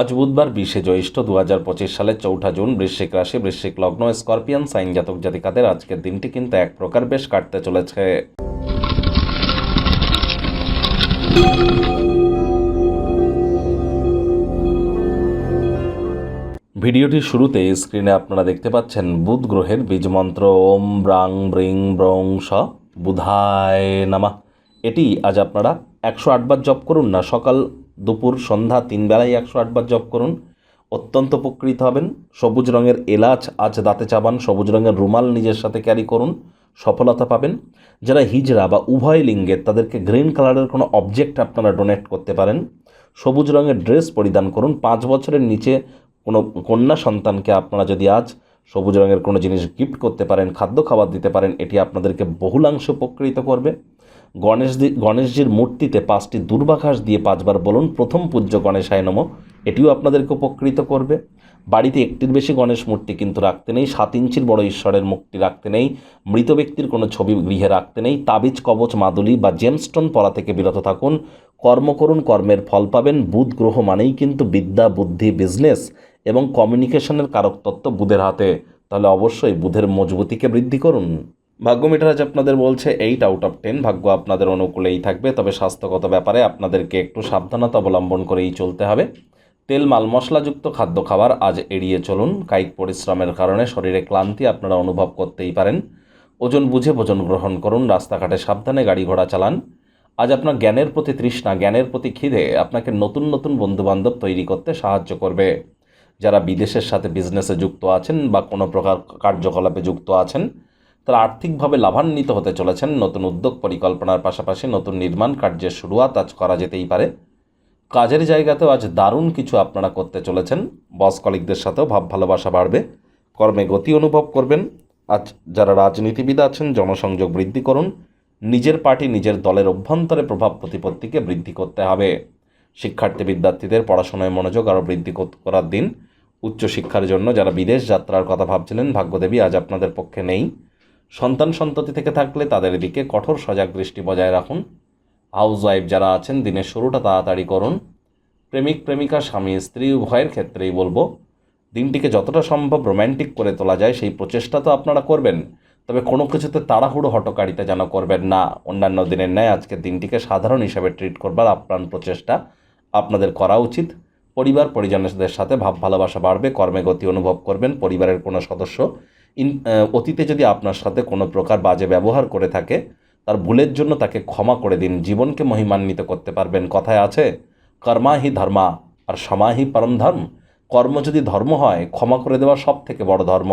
আজ বুধবার বিশে জ্যৈষ্ঠ দু হাজার পঁচিশ সালের চৌঠা জুন, বৃশ্চিক রাশি, বৃশ্চিক লগ্ন, স্করপিয়ান, সাইন জাতক জাতিকাদের আজকের দিনটি কিন্তু এক প্রকার বেশ কাটতে চলেছে। ভিডিওটির শুরুতে স্ক্রিনে আপনারা দেখতে পাচ্ছেন বুধ গ্রহের বীজমন্ত্র ওম ব্রাং ব্রিং ব্রং স, বুধায় নামা। এটি আজ আপনারা একশো আটবার জপ করুন না, সকাল দুপুর সন্ধ্যা তিন বেলায় একশো আটবার জপ করুন। অত্যন্ত উপকৃত হবেন। সবুজ রঙের এলাচ, আজ দাঁতে চাবান, সবুজ রঙের রুমাল নিজের সাথে ক্যারি করুন। সফলতা পাবেন। যারা হিজড়া বা উভয় লিঙ্গের, তাদেরকে গ্রিন কালারের কোনো অবজেক্ট আপনারা ডোনেট করতে পারেন। সবুজ রঙের ড্রেস পরিধান করুন। পাঁচ বছরের নিচে কোনো কন্যা সন্তানকে আপনারা যদি আজ সবুজ রঙের কোনো জিনিস গিফট করতে পারেন, খাদ্য খাবার দিতে পারেন, এটি আপনাদেরকে বহুলাংশ উপকৃত করবে। গণেশ গণেশজির মূর্তিতে পাঁচটি দুর্বাঘাস দিয়ে পাঁচবার বলুন, প্রথম পূজ্য গণেশায় নম। এটিও আপনাদেরকে উপকৃত করবে। বাড়িতে একটির বেশি গণেশ মূর্তি কিন্তু রাখতে নেই, সাত ইঞ্চির বড় ঈশ্বরের মূর্তি রাখতে নেই, মৃত ব্যক্তির কোনো ছবি গৃহে রাখতে নেই, তাবিজ, কবচ, মাদুলি বা জেমস্টোন পরা থেকে বিরত থাকুন। কর্ম করুন, কর্মের ফল পাবেন। বুধ গ্রহ মানেই কিন্তু বিদ্যা, বুদ্ধি বিজনেস এবং কমিউনিকেশনের কারক তত্ত্ব বুধের হাতে। তাহলে অবশ্যই বুধের মজবুতিকে বৃদ্ধি করুন। ভাগ্য মিটার আপনাদের বলছে এইট আউট অফ টেন ভাগ্য আপনাদের অনুকূলেই থাকবে, তবে স্বাস্থ্যগত ব্যাপারে আপনাদেরকে একটু সাবধানতা অবলম্বন করেই চলতে হবে। তেল, মাল, মশলাযুক্ত খাদ্য, খাবার আজ এড়িয়ে চলুন। কায়িক পরিশ্রমের কারণে শরীরে ক্লান্তি আপনারা অনুভব করতেই পারেন। ওজন বুঝে ভোজন গ্রহণ করুন, রাস্তাঘাটে সাবধানে গাড়ি ঘোড়া চালান। আজ আপনার জ্ঞানের প্রতি তৃষ্ণা, জ্ঞানের প্রতি খিদে আপনাকে নতুন নতুন বন্ধুবান্ধব তৈরি করতে সাহায্য করবে। যারা বিদেশের সাথে বিজনেসে যুক্ত আছেন বা কোনো প্রকার কার্যকলাপে যুক্ত আছেন তারা আর্থিকভাবে লাভান্বিত হতে চলেছেন। নতুন উদ্যোগ পরিকল্পনার পাশাপাশি নতুন নির্মাণ কার্যের শুরুয়াত আজ করা যেতেই পারে। কাজের জায়গাতেও আজ দারুণ কিছু আপনারা করতে চলেছেন। বস কলিকদের সাথেও ভাব ভালোবাসা বাড়বে। কর্মে গতি অনুভব করবেন। আজ যারা রাজনীতিবিদ আছেন, জনসংযোগ বৃদ্ধি করুন। নিজের পার্টি নিজের দলের অভ্যন্তরে প্রভাব প্রতিপত্তিকে বৃদ্ধি করতে হবে। শিক্ষার্থী বিদ্যার্থীদের পড়াশোনায় মনোযোগ আরও বৃদ্ধি করার দিন। উচ্চশিক্ষার জন্য যারা বিদেশ যাত্রার কথা ভাবছিলেন, ভাগ্যদেবী আজ আপনাদের পক্ষে নেই। সন্তান সন্ততি থেকে থাকলে তাদের দিকে কঠোর সজাগ দৃষ্টি বজায় রাখুন। হাউস ওয়াইফ যারা আছেন, দিনের শুরুটা তাড়াতাড়ি করুন। প্রেমিক, প্রেমিকা, স্বামী, স্ত্রী, উভয়ের ক্ষেত্রেই বলব, দিনটিকে যতটা সম্ভব রোম্যান্টিক করে তোলা যায়, সেই প্রচেষ্টা তো আপনারা করবেন। তবে কোনো কিছুতে তাড়াহুড়ো হটকারিতা যেন করবেন না। অন্যান্য দিনের ন্যায় আজকের দিনটিকে সাধারণ হিসাবে ট্রিট করবার আপ্রাণ প্রচেষ্টা আপনাদের করা উচিত। পরিবার, পরিজনদের সাথে ভাব ভালোবাসা বাড়বে, কর্মে গতি অনুভব করবেন, পরিবারের কোনো সদস্য ইন অতীতে যদি আপনার সাথে কোনো প্রকার বাজে ব্যবহার করে থাকে, তার ভুলের জন্য তাকে ক্ষমা করে দিন, জীবনকে মহিমান্বিত করতে পারবেন। কথায় আছে কর্মাহি ধর্মা, আর সমাহি পরম ধর্ম। কর্ম যদি ধর্ম হয়, ক্ষমা করে দেওয়া সব থেকে বড় ধর্ম।